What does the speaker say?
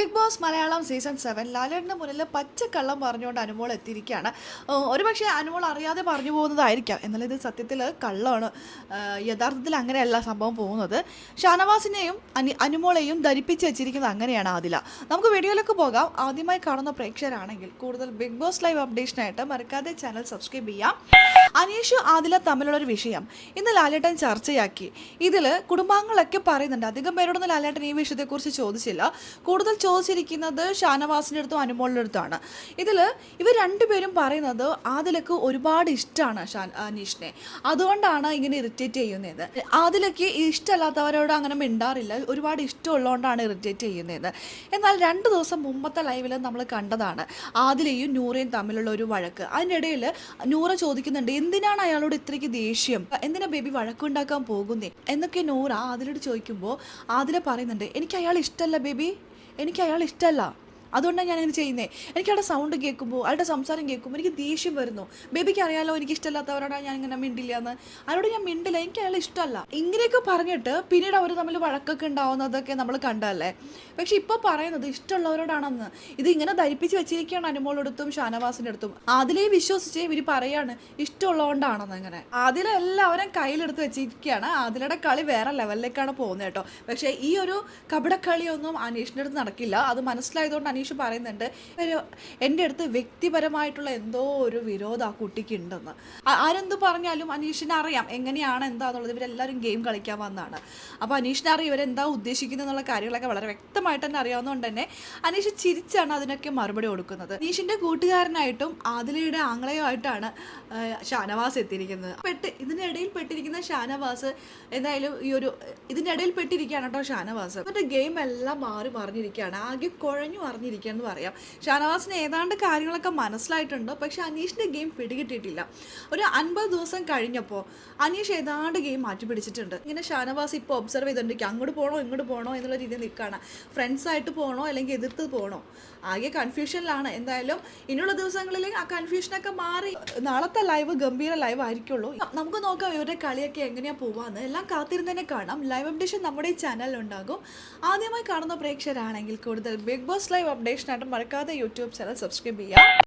Big boss Malayalam season seven ലാലേട്ടിന് മുന്നിൽ പച്ചക്കള്ളം പറഞ്ഞുകൊണ്ട് അനുമോൾ എത്തിയിരിക്കുകയാണ്. ഒരുപക്ഷെ അനുമോൾ അറിയാതെ പറഞ്ഞു പോകുന്നതായിരിക്കാം. എന്നാൽ ഇത് സത്യത്തിൽ കള്ളമാണ്. യഥാർത്ഥത്തിൽ അങ്ങനെയല്ല സംഭവം പോകുന്നത്. ഷാനവാസിനെയും അനി അനുമോളെയും ധരിപ്പിച്ച് വെച്ചിരിക്കുന്നത് അങ്ങനെയാണ് ആദില. നമുക്ക് വീഡിയോയിലേക്ക് പോകാം. ആദ്യമായി കാണുന്ന പ്രേക്ഷകരാണെങ്കിൽ കൂടുതൽ ബിഗ് ബോസ് ലൈവ് അപ്ഡേഷനായിട്ട് മറക്കാതെ ചാനൽ സബ്സ്ക്രൈബ് ചെയ്യാം. അനീഷ് ആദില തമ്മിലുള്ളൊരു വിഷയം. ഇന്ന് ലാലേട്ടൻ ചർച്ചയാക്കി. ഇതിൽ കുടുംബാംഗങ്ങളൊക്കെ പറയുന്നുണ്ട്. അധികം പേരോടൊന്നും ലാലേട്ടൻ ഈ വിഷയത്തെക്കുറിച്ച് ചോദിച്ചില്ല. കൂടുതൽ ചോദിച്ചിരിക്കുന്നത് ഷാനവാസിന്റെ അടുത്തും അനുമോളിന്റെ അടുത്താണ് ഇതിൽ ഇവർ രണ്ടുപേരും പറയുന്നത് ആദിലക്ക് ഒരുപാട് ഇഷ്ടമാണ് ഷാൻ അനീഷിനെ അതുകൊണ്ടാണ് ഇങ്ങനെ ഇറിറ്റേറ്റ് ചെയ്യുന്നത്. ആദിലക്ക് ഇഷ്ടമല്ലാത്തവരോട് അങ്ങനെ മിണ്ടാറില്ല. ഒരുപാട് ഇഷ്ടമുള്ളതുകൊണ്ടാണ് ഇറിറ്റേറ്റ് ചെയ്യുന്നത്. എന്നാൽ രണ്ട് ദിവസം മുമ്പത്തെ ലൈവിൽ നമ്മൾ കണ്ടതാണ് ആദിലയും നൂറയും തമ്മിലുള്ള ഒരു വഴക്ക്. അതിന്റെ ഇടയിൽ നൂറ ചോദിക്കുന്നുണ്ട് എന്തിനാണ് അയാളോട് ഇത്രയ്ക്ക് ദേഷ്യം? എന്തിനാ ബേബി വഴക്കുണ്ടാക്കാൻ പോകുന്നേ? എന്നൊക്കെ നൂറ ആദിലോട് ചോദിക്കുമ്പോൾ ആദില പറയുന്നുണ്ട് എനിക്ക് അയാൾ ഇഷ്ടമല്ല ബേബി. എനിക്ക് അയാൾ ഇഷ്ടമല്ല അതുകൊണ്ടാണ് ഞാൻ അങ്ങനെ ചെയ്യുന്നത് എനിക്ക് അവിടെ സൗണ്ട് കേൾക്കുമ്പോൾ അവരുടെ സംസാരം കേൾക്കുമ്പോൾ എനിക്ക് ദേഷ്യം വരുന്നു. ബേബിക്ക് അറിയാലോ എനിക്ക് ഇഷ്ടമല്ലാത്തവരോടാണ് ഞാൻ ഇങ്ങനെ മിണ്ടില്ല എന്ന് അവരോട് ഞാൻ മിണ്ടില്ല എനിക്ക് അയാൾ ഇഷ്ടമല്ല. ഇങ്ങനെയൊക്കെ പറഞ്ഞിട്ട് പിന്നീട് അവർ തമ്മിൽ വഴക്കൊക്കെ ഉണ്ടാവുന്നതൊക്കെ നമ്മൾ കണ്ടല്ലേ പക്ഷെ ഇപ്പോൾ പറയുന്നത് ഇഷ്ടമുള്ളവരോടാണെന്ന്. ഇത് ഇങ്ങനെ ധരിപ്പിച്ച് വെച്ചിരിക്കുകയാണ് അനുമോളടുത്തും ഷാനവാസിന്റെ അടുത്തും. അതിലേ വിശ്വസിച്ച് ഇവർ പറയാണ് ഇഷ്ടമുള്ളതുകൊണ്ടാണെന്ന് അങ്ങനെ അതിലെല്ലാവരും കയ്യിലെടുത്ത് വെച്ചിരിക്കുകയാണ്. അതിലൂടെ കളി വേറെ ലെവലിലേക്കാണ് പോകുന്നത് കേട്ടോ. പക്ഷേ ഈ ഒരു കപടക്കളിയൊന്നും അനീഷിന്റെ അടുത്ത് നടക്കില്ല. അത് മനസ്സിലായതുകൊണ്ട് അനീഷ് പറയുന്നുണ്ട് ഒരു എന്റെ അടുത്ത് വ്യക്തിപരമായിട്ടുള്ള എന്തോ ഒരു വിരോധം ആ കുട്ടിക്ക് ഉണ്ടെന്ന് ആരെന്ത് പറഞ്ഞാലും അനീഷിനെ അറിയാം എങ്ങനെയാണ് എന്താന്നുള്ളത്. ഇവരെല്ലാവരും ഗെയിം കളിക്കാൻ വന്നതാണ് അപ്പോൾ അനീഷിനെ അറിയാം ഇവരെന്താ ഉദ്ദേശിക്കുന്നത് എന്നുള്ള കാര്യങ്ങളൊക്കെ വളരെ വ്യക്തമായിട്ട് തന്നെ അറിയാവുന്നതുകൊണ്ട് തന്നെ അനീഷ് ചിരിച്ചാണ് അതിനൊക്കെ മറുപടി കൊടുക്കുന്നത്. അനീഷിന്റെ കൂട്ടുകാരനായിട്ടും ആദിലയുടെ ആംഗ്ലയുമായിട്ടാണ് ഷാനവാസ് എത്തിയിരിക്കുന്നത്. പെട്ട് ഇതിനിടയിൽ പെട്ടിരിക്കുന്ന ഷാനവാസ് എന്തായാലും ഈ ഒരു ഇതിനിടയിൽ പെട്ടിരിക്കുകയാണ് കേട്ടോ ഷാനവാസ്. എന്നിട്ട് ഗെയിം എല്ലാം മാറി മറിഞ്ഞിരിക്കുകയാണ്. ആകെ കുഴഞ്ഞു മറിഞ്ഞിരിക്കുകയെന്ന് പറയാം. ഷാനവാസിന് ഏതാണ്ട് കാര്യങ്ങളൊക്കെ മനസ്സിലായിട്ടുണ്ട്. പക്ഷെ അനീഷിന്റെ ഗെയിം പിടികിട്ടിയിട്ടില്ല. ഒരു അൻപത് ദിവസം കഴിഞ്ഞപ്പോൾ അനീഷ് ഏതാണ്ട് ഗെയിം മാറ്റി പിടിച്ചിട്ടുണ്ട്. ഇങ്ങനെ ഷാനവാസ് ഇപ്പോൾ ഒബ്സർവ് ചെയ്തുകൊണ്ടിരിക്കുക അങ്ങോട്ട് പോകണോ ഇങ്ങോട്ട് പോകണോ എന്നുള്ള രീതിയിൽ നിൽക്കുകയാണ് ഫ്രണ്ട്സായിട്ട് പോകണോ അല്ലെങ്കിൽ എതിർത്ത് പോകണോ ആകെ കൺഫ്യൂഷനിലാണ് എന്തായാലും ഇനിയുള്ള ദിവസങ്ങളിൽ ആ കൺഫ്യൂഷനൊക്കെ മാറി. നാളത്തെ ലൈവ് ഗംഭീര ലൈവ് ആയിരിക്കുള്ളൂ. നമുക്ക് നോക്കാം ഇവരുടെ കളിയൊക്കെ എങ്ങനെയാണ് പോവാന്ന്. എല്ലാം കാത്തിരുന്നതിനെ കാണാം. ലൈവ് അപ്ഡേഷൻ നമ്മുടെ ഉണ്ടാകും. ആദ്യമായി കാണുന്ന പ്രേക്ഷകരാണെങ്കിൽ കൂടുതൽ ബിഗ് ബോസ് ലൈവ് അപ്ഡേഷനായിട്ട് മറക്കാതെ യൂട്യൂബ് ചാനൽ സബ്സ്ക്രൈബ് ചെയ്യാം.